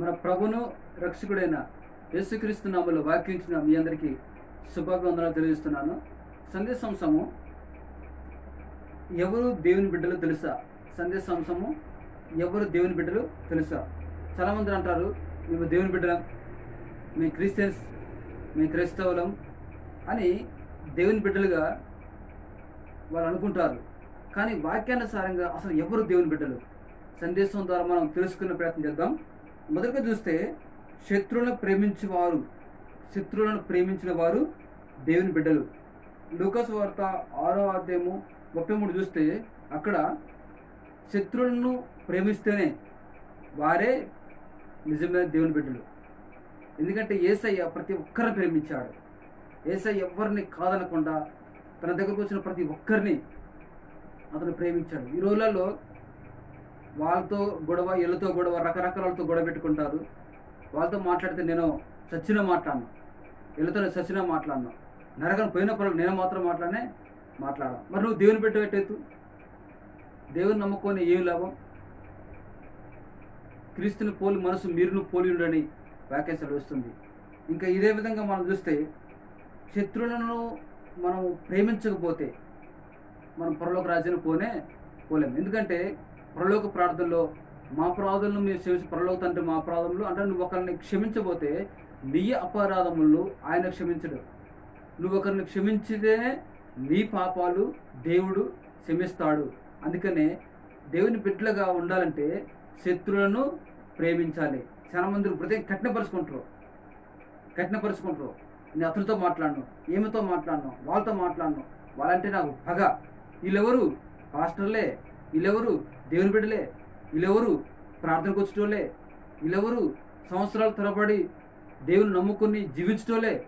మన ప్రభును రక్షకుడైన యేసుక్రీస్తు నామలో వాక్యించిన మీ అందరికీ శుభాభివందనాలు తెలియజేస్తున్నాను. సందేశాంశము ఎవరు దేవుని బిడ్డలు తెలుసా? సందేశాంశము ఎవరు దేవుని బిడ్డలు తెలుసా? చాలామంది అంటారు మేము దేవుని బిడ్డలం మేము క్రిస్టియన్స్ మేము క్రైస్తవులం అని దేవుని బిడ్డలుగా వాళ్ళు అనుకుంటారు. కానీ వాక్యానుసారంగా అసలు ఎవరు దేవుని బిడ్డలు? సందేశం ద్వారా మనం తెలుసుకునే ప్రయత్నం చేద్దాం. మొదటిగా చూస్తే శత్రువులను ప్రేమించేవారు శత్రువులను ప్రేమించిన వారు దేవుని బిడ్డలు. లూకస్ వార్త ఆరో అధ్యాయము ముప్పై మూడు చూస్తే అక్కడ శత్రువులను ప్రేమిస్తేనే వారే నిజమైన దేవుని బిడ్డలు. ఎందుకంటే ఏసయ్య ప్రతి ఒక్కరిని ప్రేమించాడు. ఏసయ్య ఎవరిని కాదనకుండా తన దగ్గరకు వచ్చిన ప్రతి ఒక్కరిని అతను ప్రేమించాడు. ఈ రోజులలో వాళ్ళతో గొడవ వీళ్ళతో గొడవ రకరకాలతో గొడవ పెట్టుకుంటారు. వాళ్ళతో మాట్లాడితే నేను సచ్చిన మాట్లాడను. వీళ్ళతో నేను సచ్చిన మాట్లాడను. నరకం పోయిన పనులు నేను మాత్రం మాట్లాడనే మాట్లాడను. మరి నువ్వు దేవుని పెట్టి దేవుని నమ్ముకొని ఏం లాభం? క్రీస్తుని పోలి మనసు మీరును పోలి ఉండని వ్యాఖ్యాసాలు వస్తుంది. ఇంకా ఇదే విధంగా మనం చూస్తే శత్రువులను మనం ప్రేమించకపోతే మనం పొరలోకి రాజ్యాన్ని పోనే పోలేము ఎందుకంటే పరలోక ప్రార్థనలో మా ప్రార్థనలు మీరు క్షమించి పరలోక తండ్రి మా ప్రార్థనలు అంటే నువ్వు ఒకరిని క్షమించబోతే నీ అపరాధములు ఆయన క్షమించడు. నువ్వు ఒకరిని క్షమించితేనే నీ పాపాలు దేవుడు క్షమిస్తాడు. అందుకనే దేవుని బిడ్డలుగా ఉండాలంటే శత్రువులను ప్రేమించాలి. చాలా మంది కఠినపరుచుకుంటారు. కఠినపరుచుకుంటారు. నేను అతనితో మాట్లాడను ఏమితో మాట్లాడను వాళ్ళతో మాట్లాడను. వాళ్ళంటే నాకు పగ వీళ్ళెవరు? పాస్టర్లే. వీళ్ళెవరు? దేవుని బిడ్డలే. వీళ్ళెవరు? ప్రార్థనకు వచ్చేటోళ్ళే. వీళ్ళెవరు? సంవత్సరాల తరబడి దేవుని నమ్ముకుని జీవించటోలే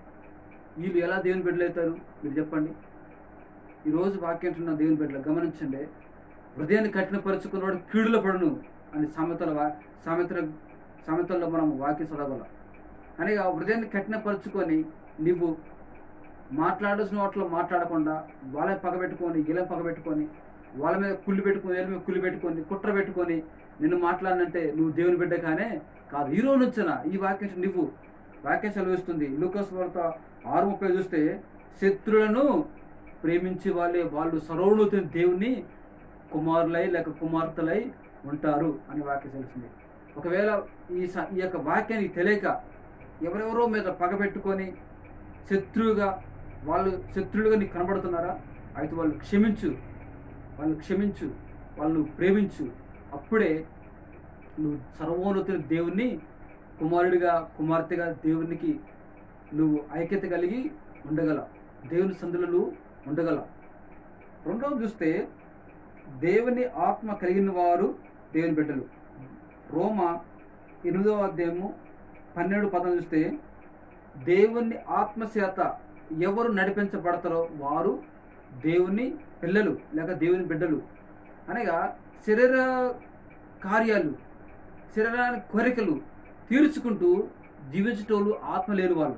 వీళ్ళు ఎలా దేవుని బిడ్డలు అవుతారు? మీరు చెప్పండి. ఈరోజు వాక్యం ఉన్న దేవుని బిడ్డలు గమనించండి. హృదయాన్ని కఠినపరుచుకున్నవాడు కీడులో పడును అని సామెతల వా- సామెతల సామెతల్లో మనం వాక్యం చదవగలం. అని ఆ హృదయాన్ని కఠినపరుచుకొని నువ్వు మాట్లాడాల్సిన వాటిలో మాట్లాడకుండా వాళ్ళని పగబెట్టుకొని ఇలా పగబెట్టుకొని వాళ్ళ మీద కుళ్ళు పెట్టుకుని వీళ్ళ మీద కుళ్ళు పెట్టుకొని కుట్ర పెట్టుకొని నిన్ను మాట్లాడినంటే నువ్వు దేవుని బిడ్డ కానే కాదు. ఈ రోజు ఈ వాక్యం నువ్వు. వాక్యం సెలవిస్తుంది. లూకస్ వార్త ఆరు ముప్పై చూస్తే శత్రులను ప్రేమించి వాళ్ళే వాళ్ళు సర్వోన్నతుని దేవుని కుమారులై లేక కుమార్తెలై ఉంటారు అని వాక్యం తెలిసింది ఒకవేళ ఈ స- ఈ యొక్క వాక్యానికి తెలియక ఎవరెవరో మీద పగబెట్టుకొని శత్రువుగా వాళ్ళు శత్రువులుగా నీకు కనబడుతున్నారా? అయితే వాళ్ళు క్షమించు. వాళ్ళు క్షమించు వాళ్ళు ప్రేమించు. అప్పుడే నువ్వు సర్వోన్నతుని దేవుణ్ణి కుమారుడిగా కుమార్తెగా దేవునికి నువ్వు ఐక్యత కలిగి ఉండగల దేవుని సందులలో ఉండగల రెండవ చూస్తే దేవుని ఆత్మ కలిగిన వారు దేవుని బిడ్డలు. రోమ ఎనిమిదవ అధ్యాయము పన్నెండు పదం చూస్తే దేవుని ఆత్మచేత ఎవరు నడిపించబడతారో వారు దేవుని పిల్లలు లేక దేవుని బిడ్డలు. అనగా శరీర కార్యాలు శరీరానికి కోరికలు తీర్చుకుంటూ జీవించేటోళ్ళు ఆత్మ లేని వాళ్ళు.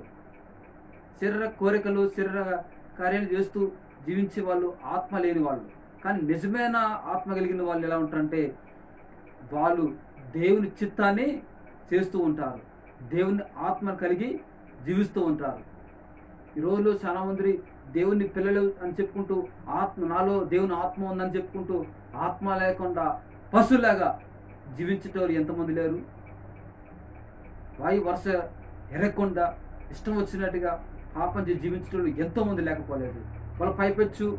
శరీర కోరికలు శరీర కార్యాలు చేస్తూ జీవించే వాళ్ళు ఆత్మ లేని వాళ్ళు. కానీ నిజమైన ఆత్మ కలిగిన వాళ్ళు ఎలా ఉంటారంటే వాళ్ళు దేవుని చిత్తాన్ని చేస్తూ ఉంటారు. దేవుని ఆత్మ కలిగి జీవిస్తూ ఉంటారు. ఈ చాలామంది చాలా మంది దేవుని పిల్లలు అని చెప్పుకుంటూ ఆత్మ నాలో దేవుని ఆత్మ ఉందని చెప్పుకుంటూ ఆత్మ లేకుండా పశులాగా జీవించేటోరు ఎంతమంది లేరు? వాయు వర్ష ఎరగకుండా ఇష్టం వచ్చినట్టుగా పాపం చేసి జీవించేటోళ్ళు ఎంతోమంది లేకపోలేదు. వాళ్ళ పైపెచ్చు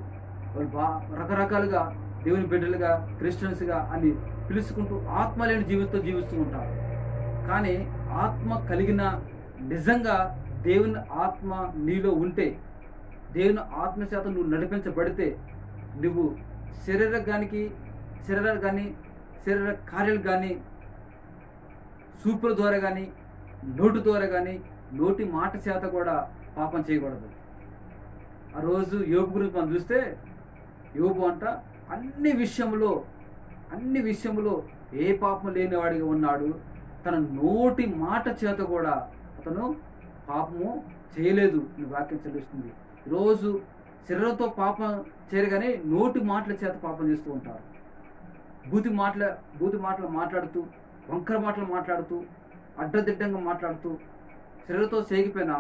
వాళ్ళు బా రకరకాలుగా దేవుని బిడ్డలుగా క్రిస్టియన్స్గా అని పిలుచుకుంటూ ఆత్మ లేని జీవితం జీవిస్తూ ఉంటారు. కానీ ఆత్మ కలిగిన నిజంగా దేవుని ఆత్మ నీలో ఉంటే దేవుని ఆత్మ చేత నువ్వు నడిపించబడితే నువ్వు శరీరానికి శరీరాలు కానీ శరీర కార్యాలు కానీ సూపుల ద్వారా కానీ నోటు ద్వారా కానీ నోటి మాట చేత కూడా పాపం చేయకూడదు. ఆ రోజు యోగు గురించి మనం చూస్తే యోగు అంట అన్ని విషయంలో అన్ని విషయంలో ఏ పాపం లేనివాడిగా ఉన్నాడు. తన నోటి మాట చేత కూడా అతను పాపము చేయలేదు అని వాక్యం చెల్లిస్తుంది. రోజు శరీరంతో పాపం చేయగానే నోటి మాటల చేత పాపం చేస్తూ ఉంటారు. బూతి మాటల బూతి మాటలు మాట్లాడుతూ వంకర మాటలు మాట్లాడుతూ అడ్డదిడ్డంగా మాట్లాడుతూ శరీరంతో సేగిపోయిన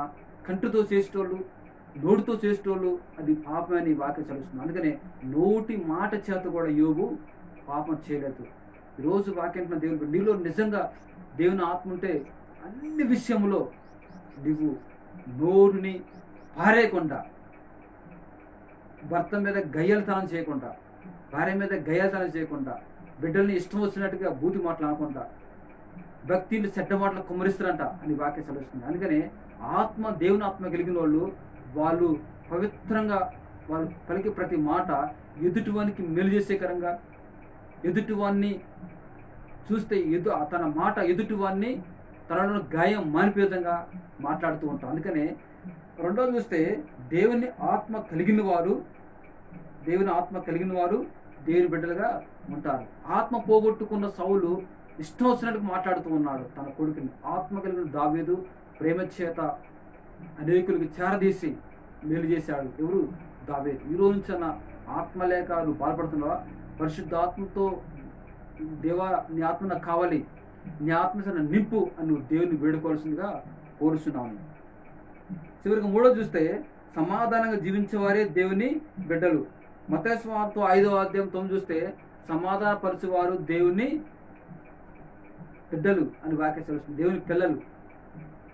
కంటితో చేసేటోళ్ళు నోటితో చేసేటోళ్ళు అది పాపమని వాక్యం చదువుతుంది అందుకనే నోటి మాట చేత కూడా యోగు పాపం చేయలేదు. ఈరోజు వాక్యం దేవుడు నీలో నిజంగా దేవుని ఆత్మ ఉంటే అన్ని విషయంలో నువ్వు నోరుని పారేయకుండా భర్త మీద గయ్యలతనం చేయకుండా భార్య మీద గయ్యలతనం చేయకుండా బిడ్డల్ని ఇష్టం వచ్చినట్టుగా బూతి మాటలు అనుకుంటా భక్తిని చెడ్డ మాటలు కుమ్మరిస్తారంట అని వాక్యం సెలవుస్తుంది. అందుకనే ఆత్మ దేవుని ఆత్మ కలిగిన వాళ్ళు వాళ్ళు పవిత్రంగా వాళ్ళు పలికి ప్రతి మాట ఎదుటివానికి మేలు చేసేకరంగా ఎదుటివాన్ని చూస్తే ఎదు తన మాట ఎదుటివాన్ని తనలో గాయం మానిపే విధంగా మాట్లాడుతూ ఉంటాం. అందుకనే రెండోది చూస్తే దేవుని ఆత్మ కలిగిన వారు దేవుని ఆత్మ కలిగిన వారు దేవుని బిడ్డలుగా ఉంటారు. ఆత్మ పోగొట్టుకున్న సౌలు ఇష్టం వచ్చినట్టు మాట్లాడుతూ ఉన్నాడు. తన కొడుకుని ఆత్మ కలిగిన దావేదు ప్రేమ చేత అనేకులకు చేరదీసి మేలు చేశాడు. ఎవరు? దావేదు. ఈ రోజు నుంచి అన్న ఆత్మ లేక నువ్వు బాధపడుతున్నావా? పరిశుద్ధ ఆత్మతో దేవా నీ ఆత్మ నాకు కావాలి. నీ ఆత్మ నింపు అని నువ్వు దేవుని వేడుకోవాల్సిందిగా కోరుస్తున్నాను చివరికి మూడో చూస్తే సమాధానంగా జీవించేవారే దేవుని బిడ్డలు. మతస్వార్తో ఐదో అధ్యాయం తొమ్మిది చూస్తే సమాధానపరచువారు దేవుని బిడ్డలు అని వ్యాఖ్యలు తెలుస్తుంది దేవుని పిల్లలు.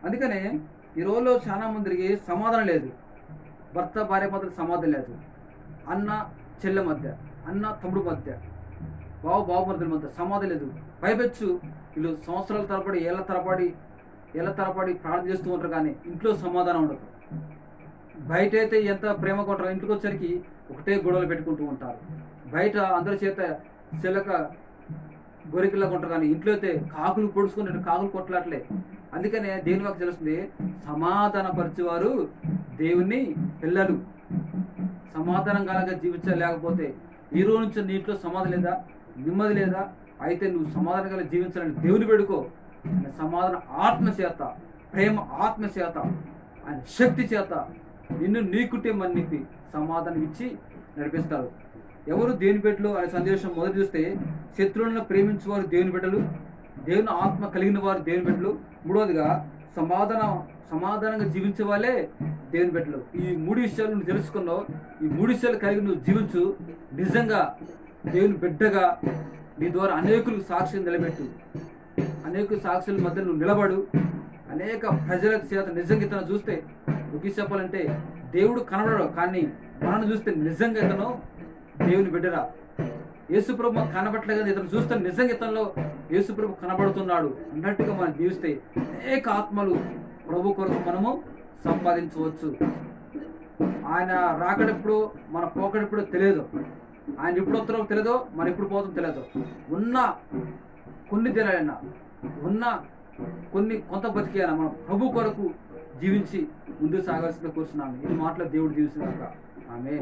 అందుకనే ఈ రోజులో చాలా మందికి సమాధానం లేదు. భర్త భార్య మధ్య సమాధానం లేదు. అన్న చెల్లె మధ్య అన్న తమ్ముడు మధ్య బావ బావమరుదుల మధ్య సమాధానం లేదు. పైపెచ్చు వీళ్ళు సంవత్సరాల తరబడి ఏళ్ళ తరబడి ఎలా తలపడి ప్రార్థన చేస్తూ ఉంటారు కానీ ఇంట్లో సమాధానం ఉండదు. బయట అయితే ఎంత ప్రేమ కొంటారో ఇంటికి వచ్చరికి ఒకటే గొడవలు పెట్టుకుంటూ ఉంటారు. బయట అందరి చేత చిలక గొరికిలా ఉంటారు కానీ ఇంట్లో అయితే కాకులు పొడుచుకున్నట్టు కాకులు కొట్లాట్లే అందుకనే దేవుని వాకి తెలుస్తుంది సమాధాన పరిచేవారు దేవుని పిల్లలు. సమాధానం కలగా జీవించలేకపోతే ఈ రోజు నుంచి నీ ఇంట్లో లేదా? నెమ్మది లేదా? అయితే నువ్వు సమాధానం కలిగి జీవించాలని దేవుని పెడుకో ఆయన సమాధాన ఆత్మ చేత ప్రేమ ఆత్మ చేత ఆయన శక్తి చేత నిన్ను నీ కుటుంబానికి సమాధానం ఇచ్చి నడిపిస్తారు. ఎవరు దేవుని బిడ్డలు అనే సందేశం మొదటి చూస్తే శత్రువులను ప్రేమించేవారు దేవుని బిడ్డలు దేవుని ఆత్మ కలిగిన వారు దేవుని బిడ్డలు. మూడవదిగా సమాధానం సమాధానంగా జీవించే వాళ్ళే దేవుని బిడ్డలు. ఈ మూడు విషయాలు నువ్వు తెలుసుకున్నావు. ఈ మూడు విషయాలు కలిగి నువ్వు జీవించు. నిజంగా దేవుని బిడ్డగా నీ ద్వారా అనేకులకు సాక్ష్యం నిలబెట్టు. అనేక సాక్షుల మధ్య నువ్వు నిలబడు. అనేక ప్రజల చేత నిజంగా ఇతను చూస్తే ఒక చెప్పాలంటే దేవుడు కనబడడు కానీ మనల్ని చూస్తే నిజంగా ఇతను దేవుని బిడ్డరా. యేసుప్రభు మాకు కనబట్టలేదు ఇతను చూస్తే నిజంగా ఇతనిలో యేసుప్రభు కనబడుతున్నాడు అన్నట్టుగా మనం జీవిస్తే అనేక ఆత్మలు ప్రభు కొరకు మనము సంపాదించవచ్చు. ఆయన రాకడెప్పుడు మన పోకడెప్పుడు తెలియదు. ఆయన ఎప్పుడు వస్తారో తెలియదు మన ఎప్పుడు పోతుందో తెలియదు. ఉన్న కొన్ని దినాలైనా ఉన్న కొన్ని కొంత బతికేయాలి? మనం ప్రభు కొరకు జీవించి ముందుకు సాగాల్సిందిగా కూర్చున్నాను ఈ మాటలో దేవుడు జీవిస్తున్నాక ఆమె